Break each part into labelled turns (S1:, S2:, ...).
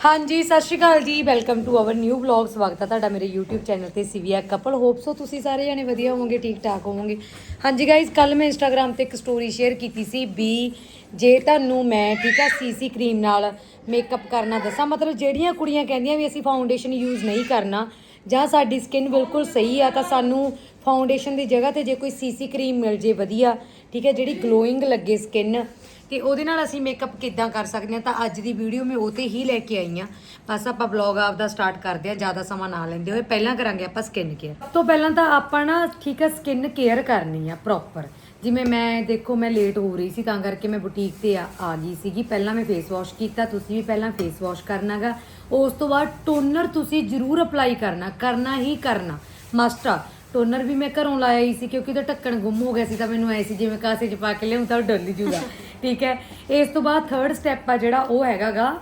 S1: ਹਾਂਜੀ, Sat Sri Akal ji. Welcome to our new vlog ਸਵਾਗਤ ਹੈ ਤੁਹਾਡਾ ਮੇਰੇ YouTube ਚੈਨਲ ਤੇ ਸਿਵਿਆ ਕਪਲ ਹੋਪ ਸੋ ਤੁਸੀਂ ਸਾਰੇ ਜਣੇ ਵਧੀਆ ਹੋਵੋਗੇ ਠੀਕ ਠਾਕ ਹੋਵੋਗੇ। ਹਾਂਜੀ ਗਾਇਜ਼ ਕੱਲ ਮੈਂ Instagram ਤੇ ਇੱਕ ਸਟੋਰੀ ਸ਼ੇਅਰ ਕੀਤੀ ਸੀ ਵੀ ਜੇ ਤੁਹਾਨੂੰ ਮੈਂ, ਠੀਕ ਆ ਸੀਸੀ ਕਰੀਮ ਨਾਲ ਮੇਕਅਪ ਕਰਨਾ ਦੱਸਾਂ, ਮਤਲਬ ਜਿਹੜੀਆਂ ਕੁੜੀਆਂ ਕਹਿੰਦੀਆਂ ਵੀ ਅਸੀਂ ਫਾਊਂਡੇਸ਼ਨ ਯੂਜ਼ ਨਹੀਂ ਕਰਨਾ, ਜਾਂ ਸਾਡੀ ਸਕਿਨ ਬਿਲਕੁਲ ਸਹੀ ਆ, ਤਾਂ ਸਾਨੂੰ ਫਾਊਂਡੇਸ਼ਨ ਦੀ ਜਗ੍ਹਾ ਤੇ ਜੇ ਕੋਈ ਸੀਸੀ ਕਰੀਮ ਮਿਲ ਜੇ ਵਧੀਆ, ਠੀਕ ਹੈ ਜਿਹੜੀ ਗਲੋਇੰਗ ਲੱਗੇ ਸਕਿਨ ਤੇ ਉਹਦੇ ਨਾਲ ਅਸੀਂ ਮੇਕਅਪ ਕਿੱਦਾਂ ਕਰ ਸਕਦੇ ਹਾਂ? ਤਾਂ ਅੱਜ ਦੀ ਵੀਡੀਓ ਮੈਂ ਉਹ ਤੇ ਹੀ ਲੈ ਕੇ ਆਈ ਹਾਂ। ਬਸ ਆਪਾਂ ਵਲੌਗ ਆਪਦਾ ਸਟਾਰਟ ਕਰਦੇ ਹਾਂ, ਜ਼ਿਆਦਾ ਸਮਾਂ ਨਾ ਲੈਂਦੇ ਹੋਏ। ਪਹਿਲਾਂ ਕਰਾਂਗੇ ਆਪਾਂ ਸਕਿਨ ਕੇਅਰ ਸਭ ਤੋਂ ਪਹਿਲਾਂ ਤਾਂ ਆਪਾਂ ਨਾ ਠੀਕ ਆ ਸਕਿਨ ਕੇਅਰ ਕਰਨੀ ਆ ਪ੍ਰੋਪਰ ਜਿਵੇਂ ਮੈਂ ਦੇਖੋ, ਮੈਂ ਲੇਟ ਹੋ ਰਹੀ ਸੀ, ਤਾਂ ਕਰਕੇ ਮੈਂ ਬੁਟੀਕ ਤੇ ਆ ਆ ਗਈ ਸੀਗੀ। ਪਹਿਲਾਂ ਮੈਂ ਫੇਸ ਵਾਸ਼ ਕੀਤਾ, ਤੁਸੀਂ ਵੀ ਪਹਿਲਾਂ ਫੇਸ ਵਾਸ਼ ਕਰਨਾਗਾ। ਉਸ ਤੋਂ ਬਾਅਦ ਟੋਨਰ ਤੁਸੀਂ ਜ਼ਰੂਰ ਅਪਲਾਈ ਕਰਨਾ ਕਰਨਾ ਹੀ ਕਰਨਾ। ਮਸਟ ਆ। ਟੋਨਰ ਵੀ ਮੈਂ ਘਰੋਂ ਲਾਇਆ ਹੀ ਸੀ ਕਿਉਂਕਿ ਉਹਦਾ ਢੱਕਣ ਗੁੰਮ ਹੋ ਗਿਆ ਸੀ ਤਾਂ ਮੈਨੂੰ ਐ ਸੀ ਜਿਵੇਂ ਕਾਸੇ 'ਚ ਪਾ ਕੇ ਲਿਆਉਂ ਤਾਂ ਉਹ ਡੁੱਲ ਜੂਗਾ। ਠੀਕ ਹੈ? ਇਸ ਤੋਂ ਬਾਅਦ ਥਰਡ ਸਟੈਪ ਆ ਜਿਹੜਾ ਉਹ ਹੈਗਾਗਾ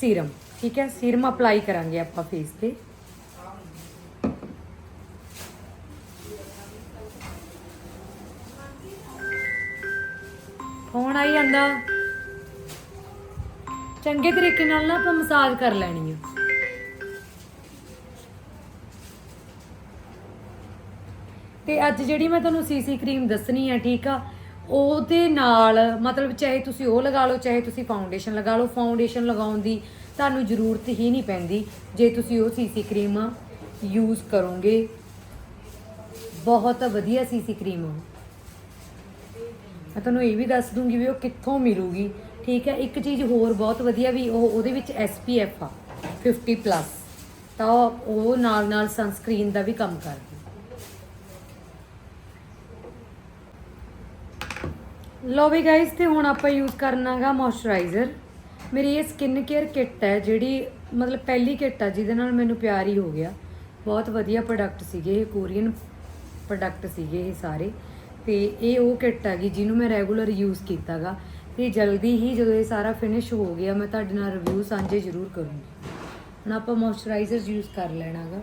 S1: ਸੀਰਮ ਠੀਕ ਹੈ? ਸੀਰਮ ਅਪਲਾਈ ਕਰਾਂਗੇ ਆਪਾਂ ਫੇਸ ਤੇ। ਫੋਨ ਆਈ ਜਾਂਦਾ ਚੰਗੇ ਤਰੀਕੇ ਨਾਲ ਨਾ ਆਪਾਂ ਮਸਾਜ ਕਰ ਲੈਣੀ ਆ। ਤੇ ਅੱਜ ਜਿਹੜੀ ਮੈਂ ਤੁਹਾਨੂੰ ਸੀਸੀ ਕਰੀਮ ਦੱਸਣੀ ਆ, ਠੀਕ ਆ, ਉਹਦੇ ਨਾਲ ਮਤਲਬ ਚਾਹੇ ਤੁਸੀਂ ਉਹ ਲਗਾ ਲਓ, ਚਾਹੇ ਤੁਸੀਂ ਫਾਊਂਡੇਸ਼ਨ ਲਗਾ ਲਓ ਫਾਊਂਡੇਸ਼ਨ ਲਗਾਉਣ ਦੀ ਤੁਹਾਨੂੰ ਜ਼ਰੂਰਤ ਹੀ ਨਹੀਂ ਪੈਂਦੀ ਜੇ ਤੁਸੀਂ ਉਹ ਸੀਸੀ ਕਰੀਮ ਯੂਜ਼ ਕਰੋਗੇ। ਬਹੁਤ ਵਧੀਆ ਸੀਸੀ ਕਰੀਮ ਆ ਮੈਂ ਤੁਹਾਨੂੰ ਇਹ ਵੀ ਦੱਸ ਦੂੰਗੀ ਵੀ ਉਹ ਕਿੱਥੋਂ ਮਿਲੂਗੀ, ਠੀਕ ਹੈ ਇੱਕ ਚੀਜ਼ ਹੋਰ ਬਹੁਤ ਵਧੀਆ ਵੀ ਉਹ ਉਹਦੇ ਵਿੱਚ SPF ਆ 50 ਪਲੱਸ ਤਾਂ ਉਹ ਨਾਲ ਨਾਲ ਸਨਸਕ੍ਰੀਨ ਦਾ ਵੀ ਕੰਮ ਕਰਦੀ ਲੋ ਵੀ ਗਾਇਸ ਤੇ ਹੁਣ ਆਪਾਂ ਯੂਜ਼ ਕਰਨਾਗਾ ਮੋਇਸਚਰਾਈਜ਼ਰ ਮੇਰੀ ਇਹ ਸਕਿਨ ਕੇਅਰ ਕਿੱਟ ਹੈ, ਜਿਹੜੀ ਮਤਲਬ ਪਹਿਲੀ ਕਿੱਟ ਆ, ਜਿਹਦੇ ਨਾਲ ਮੈਨੂੰ ਪਿਆਰ ਹੀ ਹੋ ਗਿਆ। ਬਹੁਤ ਵਧੀਆ ਪ੍ਰੋਡਕਟ ਸੀਗੇ ਇਹ, ਕੋਰੀਅਨ ਪ੍ਰੋਡਕਟ ਸੀਗੇ ਇਹ ਸਾਰੇ। ਤੇ ਇਹ ਉਹ ਕਿੱਟ ਹੈਗੀ, ਜਿਹਨੂੰ ਮੈਂ ਰੈਗੂਲਰ ਯੂਜ਼ ਕੀਤਾਗਾ। ਤੇ ਜਲਦੀ ਹੀ ਜਦੋਂ ਇਹ ਸਾਰਾ ਫਿਨਿਸ਼ ਹੋ ਗਿਆ, ਮੈਂ ਤੁਹਾਡੇ ਨਾਲ ਰਿਵਿਊ ਸਾਂਝੇ ਜ਼ਰੂਰ ਕਰੂੰਗੀ। ਹੁਣ ਆਪਾਂ ਮੋਇਸਚਰਾਈਜ਼ਰ ਯੂਜ਼ ਕਰ ਲੈਣਾਗਾ।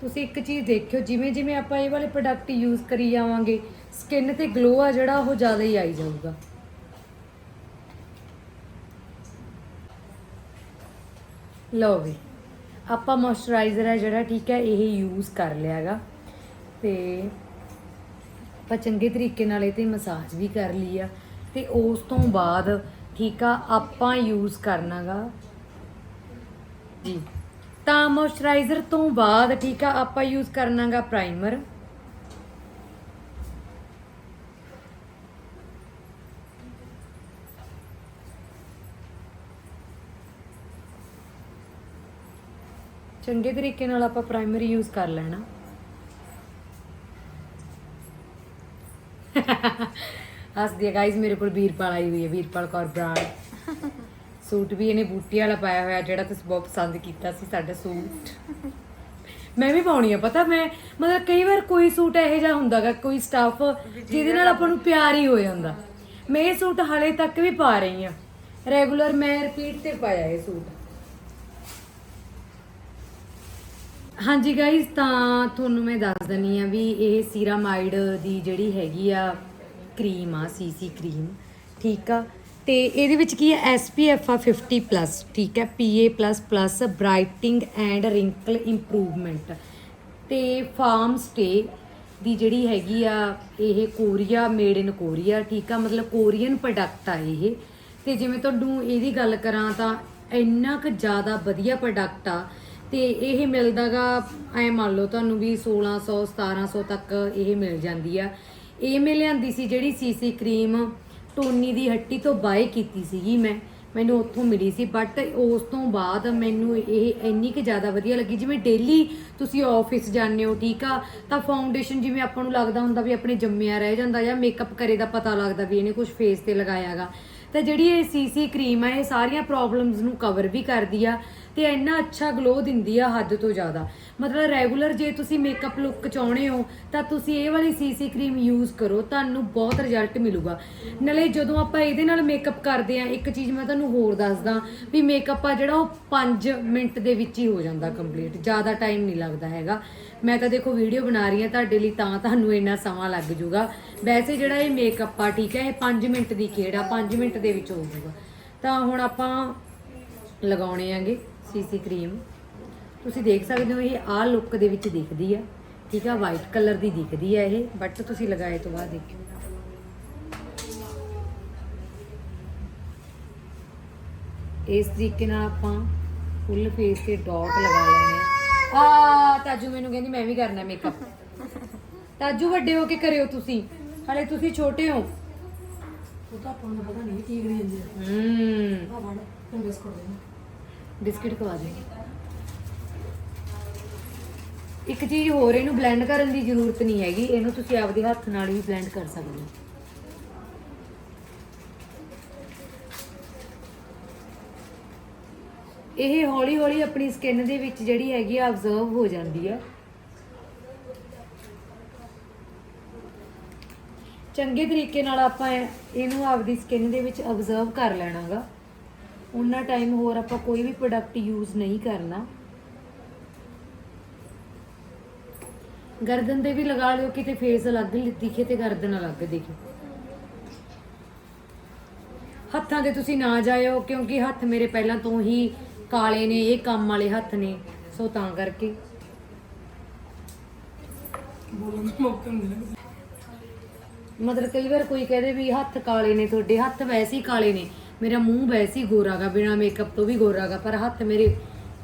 S1: ਤੁਸੀਂ ਇੱਕ ਚੀਜ਼ ਦੇਖਿਓ ਜਿਵੇਂ ਜਿਵੇਂ ਆਪਾਂ ਇਹ ਵਾਲੇ ਪ੍ਰੋਡਕਟ ਯੂਜ਼ ਕਰੀ ਜਾਵਾਂਗੇ ਸਕਿਨ ਤੇ ਗਲੋ ਆ ਜਿਹੜਾ, ਉਹ ਜ਼ਿਆਦਾ ਹੀ ਆਈ ਜਾਊਗਾ। ਲਓ ਵੀ, ਆਪਾਂ ਮੋਇਸਚਰਾਈਜ਼ਰ ਹੈ ਜਿਹੜਾ, ਠੀਕ ਹੈ, ਇਹ ਯੂਜ਼ ਕਰ ਲਿਆਗਾ ਤੇ ਆਪਾਂ ਚੰਗੇ ਤਰੀਕੇ ਨਾਲ ਇਹ ਤੇ ਮਸਾਜ ਵੀ ਕਰ ਲਈ ਆ। ਤੇ ਉਸ ਤੋਂ ਬਾਅਦ, ਠੀਕ ਆ, ਆਪਾਂ ਯੂਜ਼ ਕਰਨਾਗਾ ਜੀ। ਤਾਂ ਮੋਇਸਚਰਾਈਜ਼ਰ ਤੋਂ ਬਾਅਦ, ਠੀਕ ਆ, ਆਪਾਂ ਯੂਜ਼ ਕਰਨਾਗਾ ਪ੍ਰਾਈਮਰ ਚੰਗੇ ਤਰੀਕੇ ਨਾਲ ਆਪਾਂ ਪ੍ਰਾਈਮਰ ਯੂਜ਼ ਕਰ ਲੈਣਾ। ਹੱਸਦੀ ਹੈ ਗਾਇਜ਼ ਮੇਰੇ ਕੋਲ ਵੀਰਪਾਲ ਆਈ ਹੋਈ ਹੈ ਵੀਰਪਾਲ ਕੌਰ ਬ੍ਰਾਂਡ ਸੂਟ ਵੀ ਇਹਨੇ ਬੂਟੀ ਵਾਲਾ ਪਾਇਆ ਹੋਇਆ ਜਿਹੜਾ ਤੁਸੀਂ ਬਹੁਤ ਪਸੰਦ ਕੀਤਾ ਸੀ ਸਾਡਾ ਸੂਟ। ਮੈਂ ਵੀ ਪਾਉਣੀ ਆ ਪਤਾ ਮੈਂ ਮਤਲਬ ਕਈ ਵਾਰ ਕੋਈ ਸੂਟ ਇਹੋ ਜਿਹਾ ਹੁੰਦਾਗਾ ਕੋਈ ਸਟਾਫ ਜਿਹਦੇ ਨਾਲ ਆਪਾਂ ਨੂੰ ਪਿਆਰ ਹੀ ਹੋ ਜਾਂਦਾ। ਮੈਂ ਇਹ ਸੂਟ ਹਾਲੇ ਤੱਕ ਵੀ ਪਾ ਰਹੀ ਆ। ਰੈਗੂਲਰ ਮੈਂ ਰਿਪੀਟ ਤੇ ਪਾਇਆ ਇਹ ਸੂਟ। ਹਾਂਜੀ ਗਾਇਜ਼ ਤਾਂ ਤੁਹਾਨੂੰ ਮੈਂ ਦੱਸ ਦਨੀ ਆ ਵੀ ਇਹ ਸੀਰਾਮਾਈਡ ਦੀ ਜਿਹੜੀ ਹੈਗੀ ਆ ਕਰੀਮ ਆ ਸੀਸੀ ਕਰੀਮ ਠੀਕ ਆ? ਤੇ ਇਹਦੇ ਵਿੱਚ ਕੀ ਹੈ SPF ਆ 50 ਪਲੱਸ ਠੀਕ ਹੈ PA++ brightening and wrinkle improvement ਤੇ ਫਾਰਮ ਸਟੇ ਦੀ ਜਿਹੜੀ ਹੈਗੀ ਆ, ਇਹ ਕੋਰੀਆ ਮੇਡ ਇਨ ਕੋਰੀਆ, ਠੀਕ ਆ? ਮਤਲਬ ਕੋਰੀਅਨ ਪ੍ਰੋਡਕਟ ਆ ਇਹ। ਤੇ ਜਿਵੇਂ ਤੁਹਾਨੂੰ ਇਹਦੀ ਗੱਲ ਕਰਾਂ ਤਾਂ ਇੰਨਾ ਕੁ ਜ਼ਿਆਦਾ ਵਧੀਆ ਪ੍ਰੋਡਕਟ ਆ ਤੇ ਇਹ ਮਿਲਦਾਗਾ, ਐ ਮੰਨ ਲਓ ਤੁਹਾਨੂੰ ਵੀ 1600 1700 ਤੱਕ ਇਹ ਮਿਲ ਜਾਂਦੀ ਆ। ਇਹ ਮੈਂ ਲਿਆਂਦੀ ਸੀ ਜਿਹੜੀ ਸੀਸੀ ਕਰੀਮ ਟੋਨੀ ਦੀ ਹੱਟੀ ਤੋਂ ਬਾਏ ਕੀਤੀ ਸੀਗੀ ਮੈਂ। ਮੈਨੂੰ ਉੱਥੋਂ ਮਿਲੀ ਸੀ ਬਟ ਉਸ ਤੋਂ ਬਾਅਦ ਮੈਨੂੰ ਇਹ ਇੰਨੀ ਕਿ ਜ਼ਿਆਦਾ ਵਧੀਆ ਲੱਗੀ। ਜਿਵੇਂ ਡੇਲੀ ਤੁਸੀਂ ਆਫਿਸ ਜਾਂਦੇ ਹੋ, ਠੀਕ ਆ, ਤਾਂ ਫਾਊਂਡੇਸ਼ਨ ਜਿਵੇਂ ਆਪਾਂ ਨੂੰ ਲੱਗਦਾ ਹੁੰਦਾ ਵੀ ਆਪਣੇ ਜੰਮਿਆ ਰਹਿ ਜਾਂਦਾ ਜਾਂ ਮੇਕਅਪ ਕਰੇ ਦਾ ਪਤਾ ਲੱਗਦਾ ਵੀ ਇਹਨੇ ਕੁਝ ਫੇਸ ਤੇ ਲਗਾਇਆਗਾ। ਤਾਂ ਜਿਹੜੀ ਇਹ ਸੀਸੀ ਕਰੀਮ ਆ, ਇਹ ਸਾਰੀਆਂ ਪ੍ਰੋਬਲਮਸ ਨੂੰ ਕਵਰ ਵੀ ਕਰਦੀ ਆ। ਤੇ ਇੰਨਾ ਅੱਛਾ ਗਲੋ ਦਿੰਦੀ ਆ ਹੱਦ ਤੋਂ ਜ਼ਿਆਦਾ। ਮਤਲਬ ਰੈਗੂਲਰ ਜੇ ਤੁਸੀਂ ਮੇਕਅਪ ਲੁੱਕ ਚਾਹੁੰਦੇ ਹੋ, ਤਾਂ ਤੁਸੀਂ ਇਹ ਵਾਲੀ ਸੀਸੀ ਕਰੀਮ ਯੂਜ਼ ਕਰੋ, ਤੁਹਾਨੂੰ ਬਹੁਤ ਰਿਜ਼ਲਟ ਮਿਲੂਗਾ। ਨਾਲੇ ਜਦੋਂ ਆਪਾਂ ਇਹਦੇ ਨਾਲ ਮੇਕਅਪ ਕਰਦੇ ਆ, ਇੱਕ ਚੀਜ਼ ਮੈਂ ਤੁਹਾਨੂੰ ਹੋਰ ਦੱਸਦਾ, ਵੀ ਮੇਕਅਪ ਆ ਜਿਹੜਾ ਉਹ 5 ਮਿੰਟ ਦੇ ਵਿੱਚ ਹੀ ਹੋ ਜਾਂਦਾ ਕੰਪਲੀਟ ਜ਼ਿਆਦਾ ਟਾਈਮ ਨਹੀਂ ਲੱਗਦਾ ਹੈਗਾ। ਮੈਂ ਤਾਂ ਦੇਖੋ ਵੀਡੀਓ ਬਣਾ ਰਹੀ ਹਾਂ ਤੁਹਾਡੇ ਲਈ, ਤਾਂ ਤੁਹਾਨੂੰ ਇੰਨਾ ਸਮਾਂ ਲੱਗ ਜਾਊਗਾ। ਵੈਸੇ ਜਿਹੜਾ ਇਹ ਮੇਕਅਪ ਆ, ਠੀਕ ਹੈ, ਇਹ 5 ਮਿੰਟ ਦੀ ਖੇਡ ਆ 5 ਮਿੰਟ ਦੇ ਵਿੱਚ ਹੋ ਜਾਊਗਾ। ਤਾਂ ਹੁਣ ਆਪਾਂ ਲਗਾਉਣੇ ਆਂਗੇ ਸੀਸੀ ਕਰੀਮ। ਤੁਸੀਂ ਦੇਖ ਸਕਦੇ ਹੋ ਇਹ ਆਹ ਲੁੱਕ ਦੇ ਵਿੱਚ ਦਿਖਦੀ ਆ। ਠੀਕ ਆ ਵਾਈਟ ਕਲਰ ਦੀ ਦਿਖਦੀ ਆ ਇਹ ਬਟ ਤੁਸੀਂ ਲਗਾਏ ਤੋਂ ਬਾਅਦ ਦੇਖਿਓ। ਇਸ ਤਰੀਕੇ ਨਾਲ ਆਪਾਂ ਫੁੱਲ ਫੇਸ ਤੇ ਡਾਟ ਲਗਾ ਲੈਣੇ ਆ। ਆ ਤਾਜੂ ਮੈਨੂੰ ਕਹਿੰਦੀ ਮੈਂ ਵੀ ਕਰਨਾ ਮੇਕਅਪ ਤਾਜੂ ਵੱਡੇ ਹੋ ਕੇ ਕਰਿਓ ਤੁਸੀਂ। ਹਲੇ ਤੁਸੀਂ ਛੋਟੇ ਹੋ।
S2: ਉਹ ਤਾਂ ਆਪਾਂ ਨੂੰ ਪਤਾ ਨਹੀਂ ਕੀ ਕਰੀ ਜਾਂਦੀ ਆ
S1: ਹੂੰ।
S2: ਆ ਵੜ ਤੇ ਬਿਸਕੁਟ ਦੇ।
S1: ਬਿਸਕਿਟ ਖਵਾ ਦੇ। ਇੱਕ ਚੀਜ਼ ਹੋਰ, ਇਹਨੂੰ ਬਲੈਂਡ ਕਰਨ ਦੀ ਜ਼ਰੂਰਤ ਨਹੀਂ ਹੈਗੀ। ਇਹਨੂੰ ਤੁਸੀਂ ਆਪਦੇ ਹੱਥ ਨਾਲ ਵੀ ਬਲੈਂਡ ਕਰ ਸਕਦੇ ਹੋ। ਇਹ ਹੌਲੀ ਹੌਲੀ ਆਪਣੀ ਸਕਿਨ ਦੇ ਵਿੱਚ ਜਿਹੜੀ ਹੈਗੀ ਆ ਅਬਜ਼ਰਵ ਹੋ ਜਾਂਦੀ ਆ। ਚੰਗੇ ਤਰੀਕੇ ਨਾਲ ਆਪਾਂ ਇਹਨੂੰ ਆਪਦੀ ਸਕਿਨ ਦੇ ਵਿੱਚ ਅਬਜ਼ਰਵ ਕਰ ਲੈਣਾਗਾ। ਉਹਨਾਂ ਟਾਈਮ ਹੋਰ ਆਪਾਂ ਕੋਈ ਵੀ ਪ੍ਰੋਡਕਟ ਯੂਜ਼ ਨਹੀਂ ਕਰਨਾ। ਗਰਦਨ ਤੇ ਵੀ ਲਗਾ ਲਿਓ ਕਿਤੇ ਫੇਸ ਅਲੱਗ ਦਿਖੇ ਤੇ ਗਰਦਨ ਅਲੱਗ ਦਿਖੇ। ਹੱਥਾਂ ਤੇ ਤੁਸੀਂ ਨਾ ਜਾਇਓ ਕਿਉਂਕਿ ਹੱਥ ਮੇਰੇ ਪਹਿਲਾਂ ਤੋਂ ਹੀ ਕਾਲੇ ਨੇ ਇਹ ਕੰਮ ਵਾਲੇ ਹੱਥ ਨੇ ਸੋ ਤਾਂ ਕਰਕੇ।
S2: ਬੋਲਣ ਦਾ ਮੌਕਾ ਨਹੀਂ ਮਿਲਦਾ
S1: ਮਤਲਬ ਕਈ ਵਾਰ ਕੋਈ ਕਹਦੇ ਵੀ ਹੱਥ ਕਾਲੇ ਨੇ ਤੁਹਾਡੇ ਹੱਥ ਵੈਸੇ ਹੀ ਕਾਲੇ ਨੇ। ਮੇਰਾ ਮੂੰਹ ਵੈਸੇ ਹੀ ਗੋਰਾਗਾ ਬਿਨਾ ਮੇਕਅਪ ਤੋਂ ਵੀ ਗੋਰਾਗਾ ਪਰ ਹੱਥ ਮੇਰੇ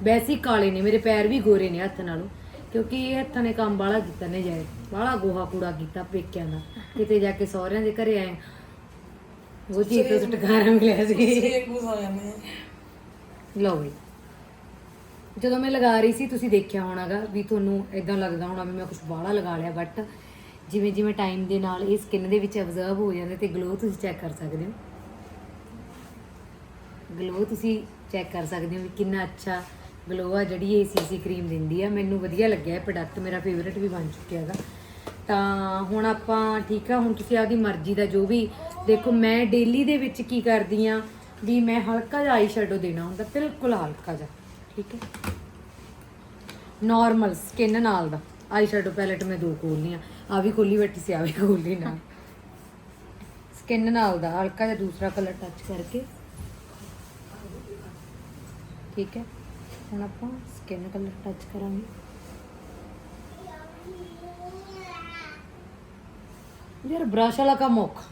S1: ਵੈਸੇ ਹੀ ਕਾਲੇ ਨੇ ਮੇਰੇ ਪੈਰ ਵੀ ਗੋਰੇ ਨੇ ਹੱਥ ਨਾਲੋਂ ਕਿਉਂਕਿ ਇਹ ਹੱਥਾਂ ਨੇ ਕੰਮ ਬਾਲਾ ਕੀਤਾ ਨੇ ਜਾਏ ਬਾਲਾ ਗੋਹਾ ਕੂੜਾ ਕੀਤਾ ਪੇਕਿਆਂ ਦਾ ਕਿਤੇ ਜਾ ਕੇ ਸਹੁਰਿਆਂ ਦੇ ਘਰੇ ਆਏ ਉਹ ਜੀ ਤੋਂ ਟਕਾਰਾ ਮਿਲਿਆ ਸੀ।
S2: ਮੂਸ ਆ ਜਾਂਦੇ ਆ
S1: ਲਓ ਬਈ ਜਦੋਂ ਮੈਂ ਲਗਾ ਰਹੀ ਸੀ ਤੁਸੀਂ ਦੇਖਿਆ ਹੋਣਾਗਾ ਵੀ ਤੁਹਾਨੂੰ ਇਦਾਂ ਲੱਗਦਾ ਹੋਣਾ ਵੀ ਮੈਂ ਕੁਝ ਬਾਹਲਾ ਲਗਾ ਲਿਆ ਬਟ ਜਿਵੇਂ ਜਿਵੇਂ ਟਾਈਮ ਦੇ ਨਾਲ ਇਹ ਸਕਿਨ ਦੇ ਵਿੱਚ ਅਬਜ਼ਰਵ ਹੋ ਜਾਂਦਾ ਤੇ ਗਲੋ ਤੁਸੀਂ ਚੈੱਕ ਕਰ ਸਕਦੇ ਹੋ। ਗਲੋ ਤੁਸੀਂ ਚੈੱਕ ਕਰ ਸਕਦੇ ਹੋ ਵੀ ਕਿੰਨਾ ਅੱਛਾ ਗਲੋ ਆ, ਜਿਹੜੀ ਇਹ ਸੀਸੀ ਕਰੀਮ ਦਿੰਦੀ ਆ। ਮੈਨੂੰ ਵਧੀਆ ਲੱਗਿਆ ਇਹ ਪ੍ਰੋਡਕਟ ਮੇਰਾ ਫੇਵਰਿਟ ਵੀ ਬਣ ਚੁੱਕਿਆ ਹੈਗਾ। ਤਾਂ ਹੁਣ ਆਪਾਂ ਠੀਕ ਆ, ਹੁਣ ਤੁਸੀਂ ਆਪਦੀ ਮਰਜ਼ੀ ਦਾ ਜੋ ਵੀ ਦੇਖੋ, ਮੈਂ ਡੇਲੀ ਦੇ ਵਿੱਚ ਕੀ ਕਰਦੀ ਆ, ਵੀ ਮੈਂ ਹਲਕਾ ਜਿਹਾ ਆਈ ਸ਼ੈਡੋ ਦੇਣਾ ਹੁੰਦਾ, ਬਿਲਕੁਲ ਹਲਕਾ ਜਿਹਾ, ਠੀਕ ਹੈ? ਨਾਰਮਲ ਸਕਿਨ ਨਾਲ ਦਾ। ਆਈ ਸ਼ੈਡੋ ਪੈਲੇਟ ਮੈਂ ਦੋ ਖੋਲ੍ਹਲੀਆਂ ਆ। ਵੀ ਖੋਲੀ ਬੈਠੀ ਸੀ ਆ ਵੀ ਖੋਲ੍ਹੀ ਨਾਲ। ਸਕਿਨ ਨਾਲ ਦਾ, ਹਲਕਾ ਜਿਹਾ ਦੂਸਰਾ ਕਲਰ ਟੱਚ ਕਰਕੇ। ਠੀਕ ਹੈ। ਹੁਣ ਆਪਾਂ ਸਕਿਨ ਕਲਰ ਟੱਚ ਕਰਾਂਗੇ। ਯਾਰ ਬ੍ਰਸ਼ ਵਾਲਾ ਕੰਮ ਔਖਾ।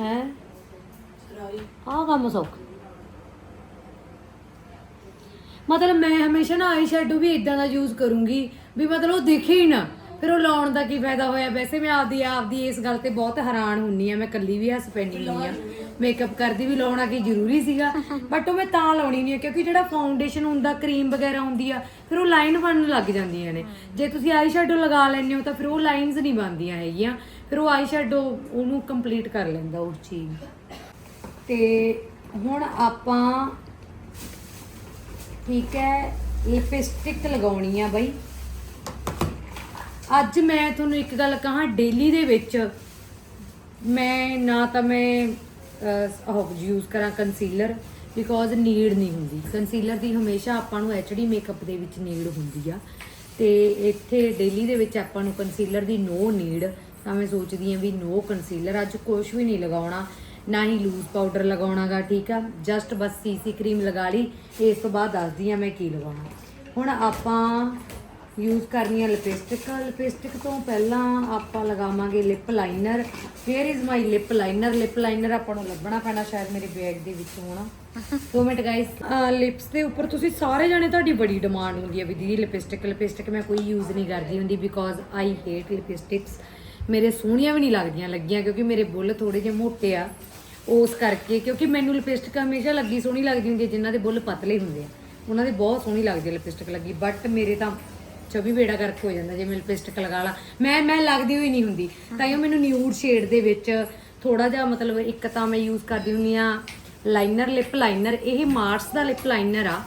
S1: ਹੈ?
S2: ਰਾਈ
S1: ਆਹ ਕੰਮ ਸੌਖਾ। ਮਤਲਬ ਮੈਂ ਹਮੇਸ਼ਾ ਨਾ ਆਈ ਸ਼ੈਡੋ ਵੀ ਇਦਾਂ ਦਾ ਯੂਜ਼ ਕਰੂੰਗੀ ਵੀ ਮਤਲਬ ਉਹ ਦਿਖੇ ਹੀ ਨਾ। ਫਿਰ ਉਹ ਲਾਉਣ ਦਾ ਕੀ ਫਾਇਦਾ ਹੋਇਆ? ਵੈਸੇ ਮੈਂ ਆਪਦੀ ਆਪਦੀ ਇਸ ਗੱਲ ਤੇ ਬਹੁਤ ਹੈਰਾਨ ਹੁੰਨੀ ਆ। ਮੈਂ ਕੱਲੀ ਵੀ ਹੱਸ ਪੈਣੀ ਹੁੰਨੀ ਆ। ਮੇਕਅਪ ਕਰਦੀ ਵੀ ਲਾਉਣਾ ਕੀ ਜ਼ਰੂਰੀ ਸੀਗਾ? ਬਟ ਉਹ ਮੈਂ ਤਾਂ ਲਾਉਣੀ ਨਹੀਂ ਆ, ਕਿਉਂਕਿ ਜਿਹੜਾ ਫਾਊਂਡੇਸ਼ਨ ਹੁੰਦਾ ਕਰੀਮ ਵਗੈਰਾ ਹੁੰਦੀ ਆ, ਫਿਰ ਉਹ ਲਾਈਨ ਬਣਨ ਲੱਗ ਜਾਂਦੀਆਂ ਨੇ। ਜੇ ਤੁਸੀਂ ਆਈ ਸ਼ੈਡੋ ਲਗਾ ਲੈਂਦੇ ਹੋ, ਤਾਂ ਫਿਰ ਉਹ ਲਾਈਨਸ ਨਹੀਂ ਬਣਦੀਆਂ ਹੈਗੀਆਂ। ਫਿਰ ਉਹ ਆਈ ਸ਼ੈਡੋ ਉਹਨੂੰ ਕੰਪਲੀਟ ਕਰ ਲੈਂਦਾ ਉਸ ਚੀਜ਼। ਤੇ ਹੁਣ ਆਪਾਂ, ਠੀਕ ਹੈ ਲਿਪਸਟਿਕ ਲਗਾਉਣੀ ਆ ਬਈ। ਅੱਜ ਮੈਂ ਤੁਹਾਨੂੰ ਇੱਕ ਗੱਲ ਕਹਾਂ ਡੇਲੀ ਦੇ ਵਿੱਚ ਮੈਂ ਨਾ ਤਾਂ ਮੈਂ ਉਹ ਯੂਜ਼ ਕਰਾਂ ਕੰਸੀਲਰ ਬਿਕੋਜ਼ ਨੀਡ ਨਹੀਂ ਹੁੰਦੀ। ਕੰਸੀਲਰ ਦੀ ਹਮੇਸ਼ਾ ਆਪਾਂ ਨੂੰ ਐਚਡੀ ਮੇਕਅਪ ਦੇ ਵਿੱਚ ਨੀਡ ਹੁੰਦੀ ਆ। ਤੇ ਇੱਥੇ ਡੇਲੀ ਦੇ ਵਿੱਚ ਆਪਾਂ ਨੂੰ ਕੰਸੀਲਰ ਦੀ ਨੋ ਨੀਡ ਤਾਂ ਮੈਂ ਸੋਚਦੀ ਆ ਵੀ ਨੋ ਕੰਸੀਲਰ ਅੱਜ ਕੁਝ ਵੀ ਨਹੀਂ ਲਗਾਉਣਾ, ਨਾ ਹੀ ਲੂਜ਼ ਪਾਊਡਰ ਲਗਾਉਣਾਗਾ, ਠੀਕ ਆ? ਜਸਟ ਬਸ ਸੀਸੀ ਕਰੀਮ ਲਗਾ ਲਈ, ਇਸ ਤੋਂ ਬਾਅਦ ਦੱਸਦੀ ਆ ਮੈਂ ਕੀ ਲਗਾਉਣਾ। ਹੁਣ ਆਪਾਂ ਯੂਜ਼ ਕਰਨੀ ਹੈ ਲਿਪਸਟਿਕ ਲਿਪਸਟਿਕ ਤੋਂ ਪਹਿਲਾਂ ਆਪਾਂ ਲਗਾਵਾਂਗੇ lip liner where is my lip liner lip liner ਆਪਾਂ ਨੂੰ ਲੱਭਣਾ ਪੈਣਾ ਸ਼ਾਇਦ ਮੇਰੇ ਬੈਗ ਦੇ ਵਿੱਚ ਹੋਣਾ ਦੋ ਮਿੰਟ ਗਾਇਸ ਲਿਪਸ ਦੇ ਉੱਪਰ ਤੁਸੀਂ ਸਾਰੇ ਜਾਣੇ ਤੁਹਾਡੀ ਬੜੀ ਡਿਮਾਂਡ ਹੁੰਦੀ ਹੈ ਵੀ ਦੀਦੀ ਲਿਪਸਟਿਕ ਲਿਪਸਟਿਕ ਮੈਂ ਕੋਈ ਯੂਜ਼ ਨਹੀਂ ਕਰਦੀ ਹੁੰਦੀ ਬਿਕੋਜ਼ ਆਈ ਹੇਟ ਲਿਪਸਟਿਕਸ ਮੇਰੇ ਸੋਹਣੀਆਂ ਵੀ ਨਹੀਂ ਲੱਗਦੀਆਂ ਲੱਗੀਆਂ ਕਿਉਂਕਿ ਮੇਰੇ ਬੁੱਲ ਥੋੜੇ ਜਿਹੇ ਮੋਟੇ ਆ। ਉਸ ਕਰਕੇ ਕਿਉਂਕਿ ਮੈਨੂੰ ਲਿਪਸਟਿਕ ਹਮੇਸ਼ਾ ਲੱਗੀ ਸੋਹਣੀ ਲੱਗਦੀ ਹੁੰਦੀ ਹੈ, ਜਿਨ੍ਹਾਂ ਦੇ ਬੁੱਲ ਪਤਲੇ ਹੁੰਦੇ ਆ। ਉਹਨਾਂ ਦੇ ਬਹੁਤ ਸੋਹਣੀ ਲੱਗਦੀ ਹੈ ਲਿਪਸਟਿਕ ਲੱਗੀ ਬਟ ਮੇਰੇ ਤਾਂ ਚੌਵੀ ਬੇੜਾ ਕਰਕੇ ਹੋ ਜਾਂਦਾ ਜੇ ਮੈਂ ਲਿਪਸਟਿਕ ਲਗਾ ਲਾ ਮੈਂ ਮੈਂ ਲੱਗਦੀ ਹੋਈ ਨਹੀਂ ਹੁੰਦੀ। ਤਾਂ ਇਹ ਮੈਨੂੰ ਨਿਊਡ ਸ਼ੇਡ ਦੇ ਵਿੱਚ ਥੋੜਾ ਜਿਹਾ ਮਤਲਬ ਇੱਕ ਤਾਂ ਮੈਂ ਯੂਜ਼ ਕਰਦੀ ਹੁੰਦੀ ਆ ਲਾਈਨਰ ਲਿਪ ਲਾਈਨਰ ਇਹ ਮਾਰਸ ਦਾ ਲਿਪ ਲਾਈਨਰ ਆ।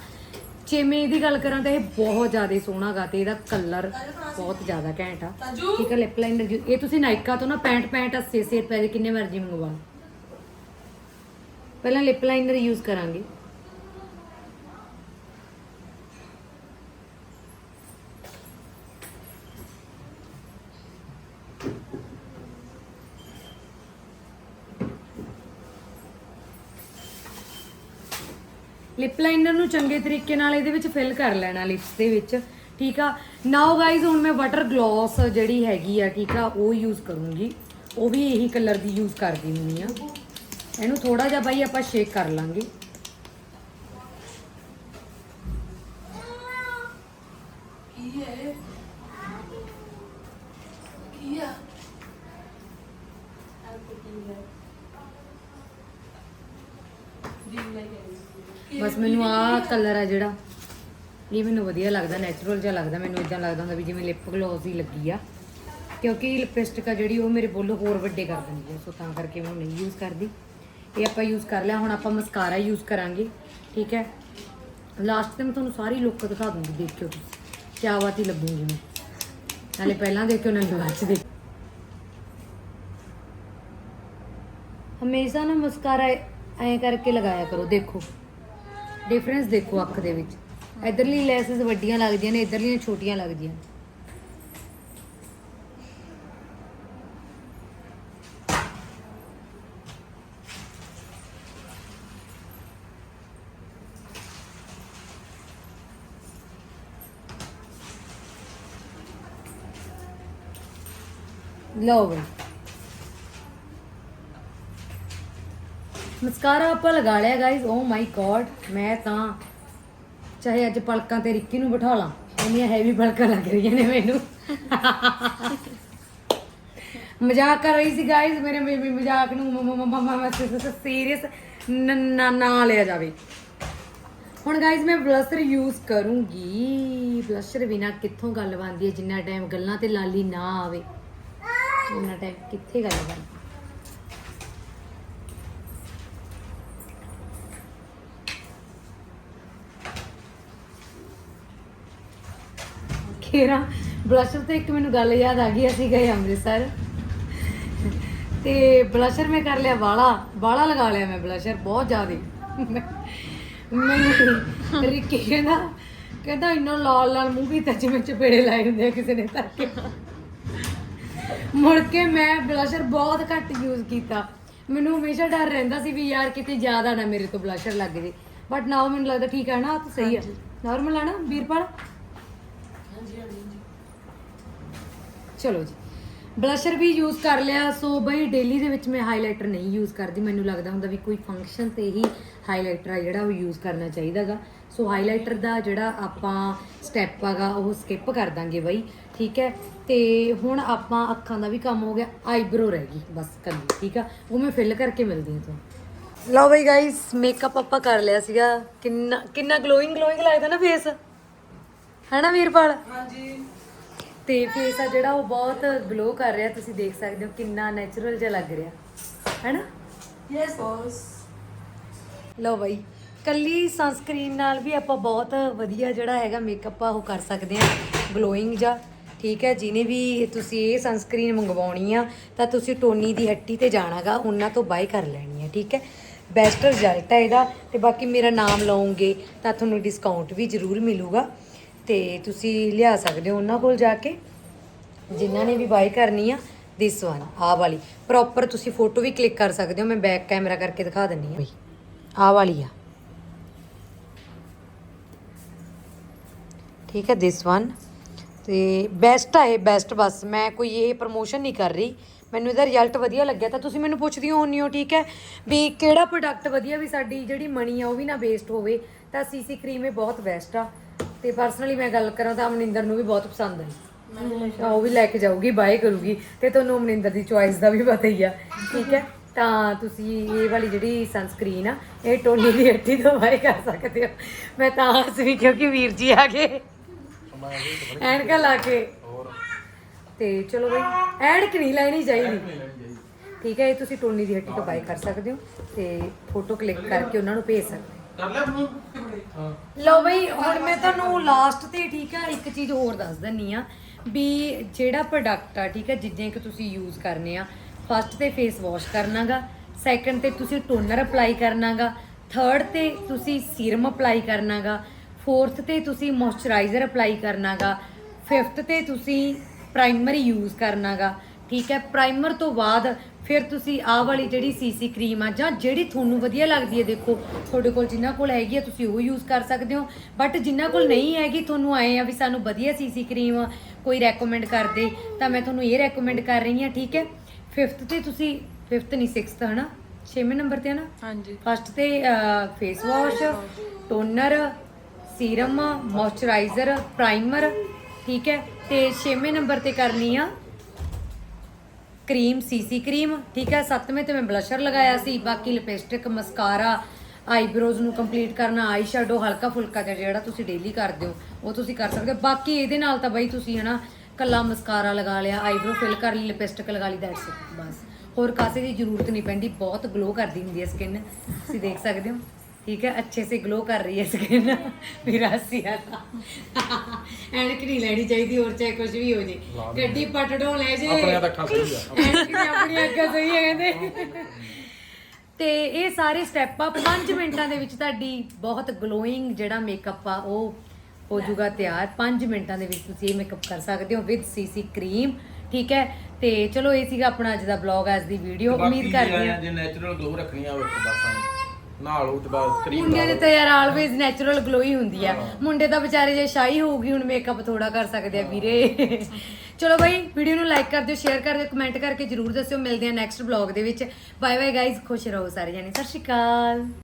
S1: ਜੇ ਮੈਂ ਇਹਦੀ ਗੱਲ ਕਰਾਂ ਤਾਂ ਇਹ ਬਹੁਤ ਜ਼ਿਆਦਾ ਸੋਹਣਾ ਗਾ ਤੇ ਇਹਦਾ ਕਲਰ ਬਹੁਤ ਜ਼ਿਆਦਾ ਘੈਂਟ ਆ। ਠੀਕ ਹੈ ਲਿਪ ਲਾਈਨਰ ਇਹ ਤੁਸੀਂ ਨਾਇਕਾ ਤੋਂ ਨਾ 65 65 80 80 ਰੁਪਏ ਦੇ ਕਿੰਨੇ ਮਰਜ਼ੀ ਮੰਗਵਾ ਪਹਿਲਾਂ ਲਿਪ ਲਾਈਨਰ ਯੂਜ਼ ਕਰਾਂਗੇ। ਲਿਪ ਲਾਈਨਰ ਨੂੰ ਚੰਗੇ ਤਰੀਕੇ ਨਾਲ ਇਹਦੇ ਵਿੱਚ ਫਿਲ ਕਰ ਲੈਣਾ ਲਿਪਸ ਦੇ ਵਿੱਚ, ਠੀਕ ਆ? ਨਾਓ ਗਾਇਜ਼ ਹੁਣ ਮੈਂ ਵਾਟਰ ਗਲੋਸ ਜਿਹੜੀ ਹੈਗੀ ਆ, ਠੀਕ ਆ, ਉਹ ਯੂਜ਼ ਕਰੂੰਗੀ। ਉਹ ਵੀ ਇਹੀ ਕਲਰ ਦੀ ਯੂਜ਼ ਕਰਦੀ ਹੁੰਨੀ ਆ। ਇਹਨੂੰ ਥੋੜਾ ਜਿਹਾ ਬਾਈ ਆਪਾਂ ਸ਼ੇਕ ਕਰ ਲਾਂਗੇ।
S2: ਕੀ ਹੈ ਕੀ ਆ
S1: ਬਸ ਮੈਨੂੰ ਆਹ ਕਲਰ ਆ ਜਿਹੜਾ। ਇਹ ਮੈਨੂੰ ਵਧੀਆ ਲੱਗਦਾ ਨੈਚੁਰਲ ਜਿਹਾ ਲੱਗਦਾ। ਮੈਨੂੰ ਇਦਾਂ ਲੱਗਦਾ ਹੁੰਦਾ ਵੀ ਜਿਵੇਂ ਲਿਪ ਗਲੋਸ ਹੀ ਲੱਗੀ ਆ। ਕਿਉਂਕਿ ਲਿਪਸਟਿਕ ਆ ਜਿਹੜੀ, ਉਹ ਮੇਰੇ ਬੁੱਲ ਹੋਰ ਵੱਡੇ ਕਰ ਦਿੰਦੀ ਹੈ ਸੋ ਤਾਂ ਕਰਕੇ ਮੈਂ ਨਹੀਂ ਯੂਜ਼ ਕਰਦੀ। ਇਹ ਆਪਾਂ ਯੂਜ਼ ਕਰ ਲਿਆ। ਹੁਣ ਆਪਾਂ ਮਸਕਾਰਾ ਯੂਜ਼ ਕਰਾਂਗੇ। ਠੀਕ ਹੈ? ਲਾਸਟ ਤੇ ਮੈਂ ਤੁਹਾਨੂੰ ਸਾਰੀ ਲੁੱਕ ਦਿਖਾ ਦੂੰਗੀ, ਦੇਖਿਓ ਤੁਸੀਂ। ਕਿਆ ਬਾਤ ਹੀ ਲੱਗੂਗੀ ਮੈਂ ਨਾਲੇ ਪਹਿਲਾਂ ਦੇਖਿਓ, ਨਾਲੇ ਬਾਅਦ ਚ ਦੇਖਿਓ। ਹਮੇਸ਼ਾ ਨਾ ਮਸਕਾਰਾ ਐਂ ਕਰਕੇ ਲਗਾਇਆ ਕਰੋ, ਦੇਖੋ। ਡਿਫਰੈਂਸ ਦੇਖੋ ਅੱਖ ਦੇ ਵਿੱਚ। ਇਧਰਲੀ ਲੈਸਸ ਵੱਡੀਆਂ ਲੱਗਦੀਆਂ ਨੇ, ਇਧਰਲੀਆਂ ਛੋਟੀਆਂ ਲੱਗਦੀਆਂ। ਨੇ ਲਓ ਬਈ। ਮਸਕਾਰਾ ਆਪਾਂ ਲਗਾ ਲਿਆ ਗਾਇਜ਼ ਓ ਮਾਈ ਗॉड ਮੈਂ ਤਾਂ ਚਾਹੇ ਅੱਜ ਪਲਕਾਂ ਤੇ ਰਿੱਕੀ ਨੂੰ ਬਿਠਾ ਲਾਂ, ਇੰਨੀਆਂ ਹੈਵੀ ਪਲਕਾਂ ਲੱਗ ਰਹੀਆਂ ਨੇ ਮੈਨੂੰ। ਮਜ਼ਾਕ ਕਰ ਰਹੀ ਸੀ ਗਾਇਜ਼ ਮੇਰੇ ਬੇਬੀ ਮਜ਼ਾਕ ਨੂੰ ਮਮਾ ਸੀਰੀਅਸ ਨਾ ਨਾ ਲਿਆ ਜਾਵੇ। ਹੁਣ ਗਾਇਜ਼ ਮੈਂ ਬਲਸ਼ਰ ਯੂਜ਼ ਕਰੂੰਗੀ। ਬਲਸ਼ਰ ਬਿਨਾ ਕਿੱਥੋਂ ਗੱਲ ਬਣਦੀ ਹੈ? ਜਿੰਨਾ ਟਾਈਮ ਗੱਲਾਂ ਤੇ ਲਾਲੀ ਨਾ ਆਵੇ। ਉਹਨਾਂ ਟਾਈਮ ਕਿੱਥੇ ਗੱਲ ਬਣਦੀ? ਖੇਰਾ ਬਲਸ਼ਰ ਤੇ ਇੱਕ ਮੈਨੂੰ ਗੱਲ ਯਾਦ ਆ ਗਈ ਅਸੀਂ ਗਏ ਅੰਮ੍ਰਿਤਸਰ। ਤੇ ਬਲਸ਼ਰ ਮੈਂ ਕਰ ਲਿਆ ਵਾਲਾ ਵਾਲਾ ਲਗਾ ਲਿਆ ਮੈਂ ਬਲਸ਼ਰ ਬਹੁਤ ਜ਼ਿਆਦੇ। ਮੈਨੂੰ ਰਿੱਕੀ ਕਹਿੰਦਾ ਕਹਿੰਦਾ ਇੰਨਾ ਲਾਲ ਲਾਲ ਮੂੰਹ ਕੀਤਾ ਜਿਵੇਂ ਚਪੇੜੇ ਲਾਏ ਹੁੰਦੇ ਆ ਕਿਸੇ ਨੇ ਕੇ। ਮੁੜ ਕੇ ਮੈਂ ਬਲਸ਼ਰ ਬਹੁਤ ਘੱਟ ਯੂਜ਼ ਕੀਤਾ। ਮੈਨੂੰ ਹਮੇਸ਼ਾ ਡਰ ਰਹਿੰਦਾ ਸੀ ਵੀ ਯਾਰ ਕਿਤੇ ਜ਼ਿਆਦਾ ਨਾ ਮੇਰੇ ਤੋਂ ਬਲਸ਼ਰ ਲੱਗ ਜੇ। ਬਟ ਨਾਓ ਮੈਨੂੰ ਲੱਗਦਾ ਠੀਕ ਹੈ ਨਾ ਤਾਂ ਸਹੀ ਹੈ ਨਾਰਮਲ ਹੈ ਨਾ ਵੀਰਪਾਲ
S2: ਹਾਂਜੀ ਹਾਂਜੀ
S1: ਚਲੋ ਜੀ। ਬਲਸ਼ਰ ਵੀ ਯੂਜ਼ ਕਰ ਲਿਆ, ਸੋ ਬਈ ਡੇਲੀ ਦੇ ਵਿੱਚ ਮੈਂ ਹਾਈਲਾਈਟਰ ਨਹੀਂ ਯੂਜ਼ ਕਰਦੀ। ਮੈਨੂੰ ਲੱਗਦਾ ਹੁੰਦਾ ਵੀ ਕੋਈ ਫੰਕਸ਼ਨ ਤੇ ਹੀ ਹਾਈਲਾਈਟਰ ਆ ਜਿਹੜਾ ਉਹ ਯੂਜ਼ ਕਰਨਾ ਚਾਹੀਦਾਗਾ। ਸੋ ਹਾਈਲਾਈਟਰ ਦਾ ਜਿਹੜਾ ਆਪਾਂ ਸਟੈਪ ਹੈਗਾ ਉਹ ਸਕਿਪ ਕਰ ਦਾਂਗੇ ਬਈ, ਠੀਕ ਹੈ? ਤੇ ਹੁਣ ਆਪਾਂ ਅੱਖਾਂ ਦਾ ਵੀ ਕੰਮ ਹੋ ਗਿਆ ਆਈਬ੍ਰੋ ਰਹਿ ਗਈ, ਬਸ ਕੱਲੀ ਠੀਕ ਆ? ਉਹ ਮੈਂ ਫਿਲ ਕਰਕੇ ਮਿਲਦੀ ਹਾਂ ਤੁਹਾਨੂੰ। ਲਓ ਬਈ ਗਾਇਸ ਮੇਕਅਪ ਆਪਾਂ ਕਰ ਲਿਆ ਸੀਗਾ। ਕਿੰਨਾ ਕਿੰਨਾ ਗਲੋਇੰਗ ਗਲੋਇੰਗ ਲੱਗਦਾ ਨਾ ਫੇਸ ਹੈਨਾ ਵੀਰਪਾਲ?
S2: ਹਾਂਜੀ।
S1: ਤੇ ਫੇਸ ਆ ਜਿਹੜਾ ਉਹ ਬਹੁਤ ਗਲੋ ਕਰ ਰਿਹਾ ਤੁਸੀਂ ਦੇਖ ਸਕਦੇ ਹੋ ਕਿੰਨਾ ਨੈਚੁਰਲ ਜਿਹਾ ਲੱਗ ਰਿਹਾ। ਹੈਨਾ?
S2: ਯੈਸ ਬੌਸ
S1: ਲਓ ਬਾਈ ਕੱਲੀ ਸਨਸਕ੍ਰੀਨ ਨਾਲ ਵੀ ਆਪਾਂ ਬਹੁਤ ਵਧੀਆ ਜਿਹੜਾ ਹੈਗਾ ਮੇਕਅਪ ਆ ਉਹ ਕਰ ਸਕਦੇ ਹਾਂ। ਗਲੋਇੰਗ ਜਾਂ ਠੀਕ ਹੈ? ਜਿਹਨੇ ਵੀ ਤੁਸੀਂ ਇਹ ਸਨਸਕ੍ਰੀਨ ਮੰਗਵਾਉਣੀ ਆ ਤਾਂ ਤੁਸੀਂ ਟੋਨੀ ਦੀ ਹੱਟੀ ਤੇ ਜਾਣਾਗਾ ਉਹਨਾਂ ਤੋਂ ਬਾਈ ਕਰ ਲੈਣੀ ਹੈ ਠੀਕ ਹੈ? ਬੈਸਟ ਰਿਜ਼ਲਟ ਹੈ ਇਹਦਾ ਤੇ ਬਾਕੀ ਮੇਰਾ ਨਾਮ ਲਓਗੇ ਤਾਂ ਤੁਹਾਨੂੰ ਡਿਸਕਾਊਂਟ ਵੀ ਜ਼ਰੂਰ ਮਿਲੂਗਾ। ਤੇ ਤੁਸੀਂ ਲਿਆ ਸਕਦੇ ਹੋ ਉਹਨਾਂ ਕੋਲ ਜਾ ਕੇ, ਜਿਨ੍ਹਾਂ ਨੇ ਵੀ ਬਾਈ ਕਰਨੀ ਆ ਦਿਸ ਵਨ ਆਹ ਵਾਲੀ। ਪ੍ਰੋਪਰ ਤੁਸੀਂ ਫੋਟੋ ਵੀ ਕਲਿੱਕ ਕਰ ਸਕਦੇ ਹੋ, ਮੈਂ ਬੈਕ ਕੈਮਰਾ ਕਰਕੇ ਦਿਖਾ ਦਿੰਨੀ ਆ ਬਈ ਆਹ ਵਾਲੀ ਆ। ਠੀਕ ਹੈ ਦਿਸ ਵਨ ਤੇ ਬੈਸਟ ਆ ਇਹ ਬੈਸਟ ਬਸ। ਮੈਂ ਕੋਈ ਇਹ ਪ੍ਰੋਮੋਸ਼ਨ ਨਹੀਂ ਕਰ ਰਹੀ। ਮੈਨੂੰ ਇਹਦਾ ਰਿਜ਼ਲਟ ਵਧੀਆ ਲੱਗਿਆ ਤਾਂ ਤੁਸੀਂ ਮੈਨੂੰ ਪੁੱਛਦੀ ਹੋਣੀ ਹੋ ਠੀਕ ਹੈ? ਵੀ ਕਿਹੜਾ ਪ੍ਰੋਡਕਟ ਵਧੀਆ ਵੀ ਸਾਡੀ ਜਿਹੜੀ ਮਨੀ ਆ, ਉਹ ਵੀ ਨਾ ਵੇਸਟ ਹੋਵੇ, ਤਾਂ ਸੀਸੀ ਕਰੀਮ ਇਹ ਬਹੁਤ ਬੈਸਟ ਆ। ਤੇ ਪਰਸਨਲੀ ਮੈਂ ਗੱਲ ਕਰਾਂ ਤਾਂ ਅਮਨਿੰਦਰ ਨੂੰ ਵੀ ਬਹੁਤ ਪਸੰਦ ਆਈ। ਤਾਂ ਉਹ ਵੀ ਲੈ ਕੇ ਜਾਊਗੀ ਬਾਏ ਕਰੂਗੀ ਤੇ ਤੁਹਾਨੂੰ ਅਮਨਿੰਦਰ ਦੀ ਚੁਆਇਸ ਦਾ ਵੀ ਪਤਾ ਹੀ ਆ, ਠੀਕ ਹੈ? ਤਾਂ ਤੁਸੀਂ ਇਹ ਵਾਲੀ ਜਿਹੜੀ ਸਨਸਕ੍ਰੀਨ ਆ, ਇਹ ਟੋਨੀ ਦੀ ਹੱਟੀ ਤੋਂ ਬਾਏ ਕਰ ਸਕਦੇ ਹੋ। ਮੈਂ ਤਾਂ ਹੱਸ ਵੀ ਕਿਉਂਕਿ ਵੀਰ ਜੀ ਆ ਗਏ। ਐਨਕਾਂ ਲਾ ਕੇ। ਤੇ ਚਲੋ ਬਈ, ਐਨਕ ਨਹੀਂ ਲੈਣੀ ਚਾਹੀਦੀ। ਠੀਕ ਹੈ, ਇਹ ਤੁਸੀਂ ਟੋਨੀ ਦੀ ਹੱਟੀ ਤੋਂ ਬਾਏ ਕਰ ਸਕਦੇ ਹੋ ਤੇ ਫੋਟੋ ਕਲਿੱਕ ਕਰਕੇ ਉਹਨਾਂ ਨੂੰ ਭੇਜ ਸਕਦੇ ਹੋ।
S3: ਕਰ ਲਿਆ ਫੋਨ
S1: ਲਓ ਬਈ, ਹੁਣ ਮੈਂ ਤੁਹਾਨੂੰ ਲਾਸਟ ਤੇ ਠੀਕ ਆ, ਇੱਕ ਚੀਜ਼ ਹੋਰ ਦੱਸ ਦਿੰਨੀ ਆ ਵੀ ਜਿਹੜਾ ਪ੍ਰੋਡਕਟ ਆ, ਠੀਕ ਆ, ਜਿੱਦਾਂ ਕਿ ਤੁਸੀਂ ਯੂਜ਼ ਕਰਨੇ ਆ ਫਸਟ ਤੇ ਫੇਸ ਵਾਸ਼ ਕਰਨਾਗਾ ਸੈਕੰਡ ਤੇ ਤੁਸੀਂ ਟੋਨਰ ਅਪਲਾਈ ਕਰਨਾਗਾ ਥਰਡ ਤੇ ਤੁਸੀਂ ਸੀਰਮ ਅਪਲਾਈ ਕਰਨਾਗਾ ਫੋਰਥ ਤੇ ਤੁਸੀਂ ਮੋਇਸਚਰਾਈਜ਼ਰ ਅਪਲਾਈ ਕਰਨਾਗਾ ਫਿਫਥ ਤੇ ਤੁਸੀਂ ਪ੍ਰਾਈਮਰ ਯੂਜ਼ ਕਰਨਾਗਾ, ਠੀਕ ਹੈ ਪ੍ਰਾਈਮਰ ਤੋਂ ਬਾਅਦ ਫਿਰ ਤੁਸੀਂ ਆਹ ਵਾਲੀ ਜਿਹੜੀ ਸੀਸੀ ਕਰੀਮ ਆ ਜਾਂ ਜਿਹੜੀ ਤੁਹਾਨੂੰ ਵਧੀਆ ਲੱਗਦੀ ਹੈ ਦੇਖੋ ਤੁਹਾਡੇ ਕੋਲ ਜਿੰਨਾ ਕੋਲ ਹੈਗੀ ਆ ਤੁਸੀਂ ਉਹ ਯੂਜ਼ ਕਰ ਸਕਦੇ ਹੋ। ਬਟ ਜਿੰਨਾ ਕੋਲ ਨਹੀਂ ਹੈਗੀ ਤੁਹਾਨੂੰ ਆਏ ਆ ਵੀ ਸਾਨੂੰ ਵਧੀਆ ਸੀਸੀ ਕਰੀਮ ਕੋਈ ਰეკਮੈਂਡ ਕਰ ਦੇ ਤਾਂ ਮੈਂ ਤੁਹਾਨੂੰ ਇਹ ਰეკਮੈਂਡ ਕਰ ਰਹੀ ਹਾਂ ਠੀਕ ਹੈ? ਫਿਫਥ ਤੇ ਤੁਸੀਂ ਫਿਫਥ ਨਹੀਂ 6th ਹਨਾ? ਛੇਵੇਂ ਨੰਬਰ ਤੇ ਹਨਾ
S3: ਹਾਂਜੀ।
S1: ਫਸਟ ਤੇ face wash toner serum moisturiser primer ਠੀਕ ਹੈ? ਤੇ ਛੇਵੇਂ ਨੰਬਰ ਤੇ ਕਰਨੀ ਆ ਕਰੀਮ ਸੀਸੀ ਕਰੀਮ, ਠੀਕ ਹੈ, ਸੱਤਵੇਂ ਤੇ ਮੈਂ ਬਲਸ਼ਰ ਲਗਾਇਆ ਸੀ, ਬਾਕੀ ਲਿਪਸਟਿਕ, ਮਸਕਾਰਾ, ਆਈਬ੍ਰੋਜ਼ ਨੂੰ ਕੰਪਲੀਟ ਕਰਨਾ, ਆਈ ਸ਼ੈਡੋ, ਹਲਕਾ ਫੁਲਕਾ ਜਿਹਾ ਜਿਹੜਾ ਤੁਸੀਂ ਡੇਲੀ ਕਰਦੇ ਹੋ, ਉਹ ਤੁਸੀਂ ਕਰ ਸਕਦੇ ਹੋ। ਬਾਕੀ ਇਹਦੇ ਨਾਲ ਤਾਂ ਬਈ ਤੁਸੀਂ ਹਨਾ, ਕੱਲਾ ਮਸਕਾਰਾ ਲਗਾ ਲਿਆ, ਆਈਬ੍ਰੋ ਫਿਲ ਕਰ ਲਈ, ਲਿਪਸਟਿਕ ਲਗਾ ਲਈ ਦੈਟਸ ਇਟ ਬਸ। ਹੋਰ ਕਾਸੇ ਦੀ ਜ਼ਰੂਰਤ ਨਹੀਂ ਪੈਂਦੀ, ਬਹੁਤ ਗਲੋ ਕਰਦੀ ਹੁੰਦੀ ਹੈ ਸਕਿਨ ਤੁਸੀਂ ਦੇਖ ਸਕਦੇ ਹੋ। ਠੀਕ ਹੈ ਅੱਛੇ ਸੇ ਗਲੋ ਕਰ ਰਹੀ ਹੈ ਸਕਿਨ ਵਿਰਾਸੀਆ ਦਾ ਐਨਕ ਨਹੀਂ ਲੈਣੀ ਚਾਹੀਦੀ ਹੋਰ ਚਾਹੇ ਕੁਝ ਵੀ ਹੋ ਜੇ। ਗੱਡੀ ਪਟੜੋਂ ਲੈ ਜੇ।
S4: ਆਪਣੀਆਂ ਤਾਂ ਅੱਖਾਂ ਸਹੀ ਆ।
S1: ਆਪਣੀਆਂ ਅੱਖਾਂ ਸਹੀ ਹੈ ਕਹਿੰਦੇ। ਤੇ ਇਹ ਸਾਰੇ ਸਟੈਪ ਆ 5 ਮਿੰਟਾਂ ਦੇ ਵਿੱਚ ਤੁਹਾਡੀ ਬਹੁਤ ਗਲੋਇੰਗ ਜਿਹੜਾ ਮੇਕਅਪ ਆ ਉਹ ਹੋ ਜਾਊਗਾ ਤਿਆਰ। 5 ਮਿੰਟਾਂ ਦੇ ਵਿੱਚ ਤੁਸੀਂ ਇਹ ਮੇਕਅਪ ਕਰ ਸਕਦੇ ਹੋ ਵਿਦ ਸੀਸੀ ਕਰੀਮ ਠੀਕ ਹੈ? ਤੇ ਚਲੋ ਇਹ ਸੀਗਾ ਆਪਣਾ ਅੱਜ ਦਾ ਵਲੌਗ ਅੱਜ ਦੀ ਵੀਡੀਓ ਉਮੀਦ ਕਰਦੀ ਹਾਂ
S4: ਜੇ ਨੈਚੁਰਲ ਗਲੋ ਰੱਖਣੀ ਆ ਉਹ ਬਸ। ਐਂ ਨਾਲ ਉਹ ਤੇ ਬਸ ਕਰੀਮ
S1: ਮੁੰਡਿਆਂ ਦੇ ਤਾਂ ਯਾਰ ਆਲਵੇਜ਼ ਨੈਚੁਰਲ ਗਲੋ ਹੀ ਹੁੰਦੀ ਆ। ਮੁੰਡੇ ਤਾਂ ਵਿਚਾਰੇ ਜੇ ਸ਼ਾਈ ਹੋਊਗੀ ਹੁਣ ਮੇਕਅਪ ਥੋੜਾ ਕਰ ਸਕਦੇ ਆ ਵੀਰੇ। ਚਲੋ ਬਾਈ ਵੀਡੀਓ ਨੂੰ ਲਾਈਕ ਕਰ ਦਿਓ ਸ਼ੇਅਰ ਕਰ ਦਿਓ ਕਮੈਂਟ ਕਰਕੇ ਜਰੂਰ ਦੱਸਿਓ। ਮਿਲਦੇ ਆ ਨੈਕਸਟ ਵਲੌਗ ਦੇ ਵਿੱਚ। ਬਾਏ ਬਾਏ ਗਾਇਜ਼ ਖੁਸ਼ ਰਹੋ ਸਾਰੇ ਜਾਣੇ। ਸਤਿ ਸ਼੍ਰੀ ਅਕਾਲ।